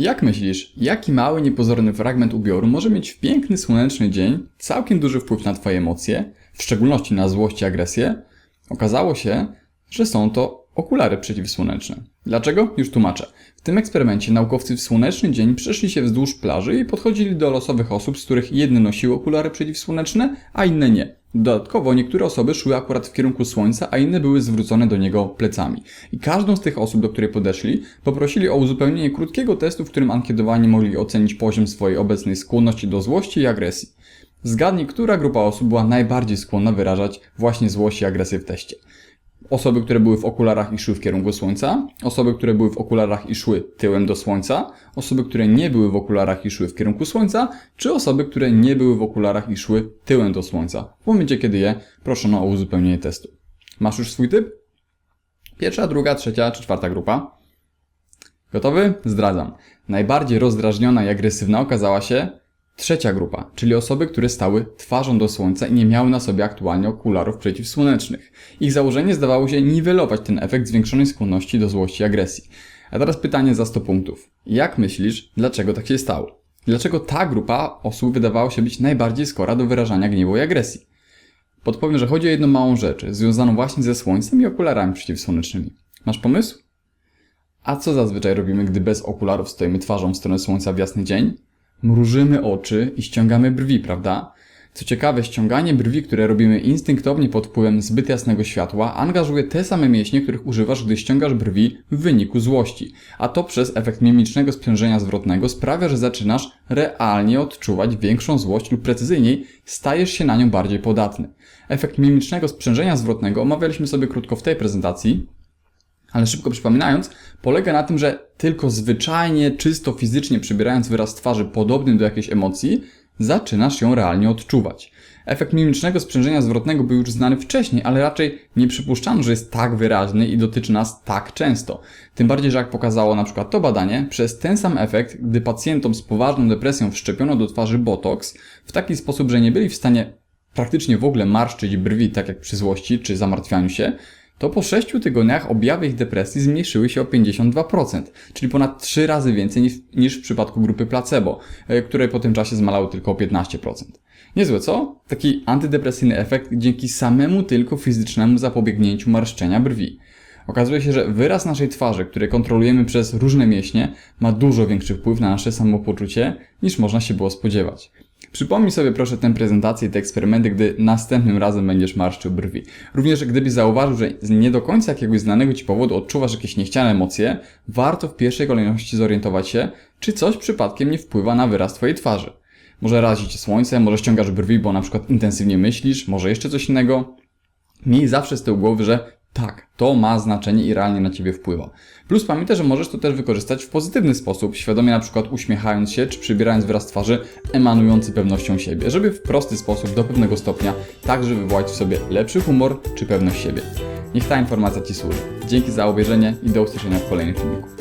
Jak myślisz, jaki mały, niepozorny fragment ubioru może mieć w piękny, słoneczny dzień całkiem duży wpływ na Twoje emocje, w szczególności na złość i agresję? Okazało się, że są to okulary przeciwsłoneczne. Dlaczego? Już tłumaczę. W tym eksperymencie naukowcy w słoneczny dzień przeszli się wzdłuż plaży i podchodzili do losowych osób, z których jedne nosiły okulary przeciwsłoneczne, a inne nie. Dodatkowo niektóre osoby szły akurat w kierunku słońca, a inne były zwrócone do niego plecami. I każdą z tych osób, do której podeszli, poprosili o uzupełnienie krótkiego testu, w którym ankietowani mogli ocenić poziom swojej obecnej skłonności do złości i agresji. Zgadnij, która grupa osób była najbardziej skłonna wyrażać właśnie złość i agresję w teście. Osoby, które były w okularach i szły w kierunku słońca, osoby, które były w okularach i szły tyłem do słońca, osoby, które nie były w okularach i szły w kierunku słońca, czy osoby, które nie były w okularach i szły tyłem do słońca. W momencie, kiedy je proszono o uzupełnienie testu. Masz już swój typ? Pierwsza, druga, trzecia czy czwarta grupa? Gotowy? Zdradzam. Najbardziej rozdrażniona i agresywna okazała się trzecia grupa, czyli osoby, które stały twarzą do słońca i nie miały na sobie aktualnie okularów przeciwsłonecznych. Ich założenie zdawało się niwelować ten efekt zwiększonej skłonności do złości i agresji. A teraz pytanie za 100 punktów. Jak myślisz, dlaczego tak się stało? Dlaczego ta grupa osób wydawała się być najbardziej skora do wyrażania gniewu i agresji? Podpowiem, że chodzi o jedną małą rzecz, związaną właśnie ze słońcem i okularami przeciwsłonecznymi. Masz pomysł? A co zazwyczaj robimy, gdy bez okularów stoimy twarzą w stronę słońca w jasny dzień? Mrużymy oczy i ściągamy brwi, prawda? Co ciekawe, ściąganie brwi, które robimy instynktownie pod wpływem zbyt jasnego światła, angażuje te same mięśnie, których używasz, gdy ściągasz brwi w wyniku złości. A to przez efekt mimicznego sprzężenia zwrotnego sprawia, że zaczynasz realnie odczuwać większą złość lub precyzyjniej, stajesz się na nią bardziej podatny. Efekt mimicznego sprzężenia zwrotnego omawialiśmy sobie krótko w tej prezentacji, ale szybko przypominając, polega na tym, że tylko zwyczajnie, czysto fizycznie przybierając wyraz twarzy podobny do jakiejś emocji, zaczynasz ją realnie odczuwać. Efekt mimicznego sprzężenia zwrotnego był już znany wcześniej, ale raczej nie przypuszczano, że jest tak wyraźny i dotyczy nas tak często. Tym bardziej, że jak pokazało na przykład to badanie, przez ten sam efekt, gdy pacjentom z poważną depresją wszczepiono do twarzy botox w taki sposób, że nie byli w stanie praktycznie w ogóle marszczyć brwi, tak jak przy złości czy zamartwianiu się, to po 6 tygodniach objawy ich depresji zmniejszyły się o 52%, czyli ponad 3 razy więcej niż, niż w przypadku grupy placebo, e, które po tym czasie zmalały tylko o 15%. Niezłe, co? Taki antydepresyjny efekt dzięki samemu tylko fizycznemu zapobiegnięciu marszczenia brwi. Okazuje się, że wyraz naszej twarzy, który kontrolujemy przez różne mięśnie, ma dużo większy wpływ na nasze samopoczucie, niż można się było spodziewać. Przypomnij sobie proszę tę prezentację i te eksperymenty, gdy następnym razem będziesz marszczył brwi. Również gdybyś zauważył, że z nie do końca jakiegoś znanego Ci powodu odczuwasz jakieś niechciane emocje, warto w pierwszej kolejności zorientować się, czy coś przypadkiem nie wpływa na wyraz Twojej twarzy. Może razi Cię słońce, może ściągasz brwi, bo na przykład intensywnie myślisz, może jeszcze coś innego. Miej zawsze z tyłu głowy, że tak, to ma znaczenie i realnie na Ciebie wpływa. Plus pamiętaj, że możesz to też wykorzystać w pozytywny sposób, świadomie na przykład uśmiechając się, czy przybierając wyraz twarzy emanujący pewnością siebie, żeby w prosty sposób, do pewnego stopnia, także wywołać w sobie lepszy humor czy pewność siebie. Niech ta informacja Ci służy. Dzięki za obejrzenie i do usłyszenia w kolejnym filmiku.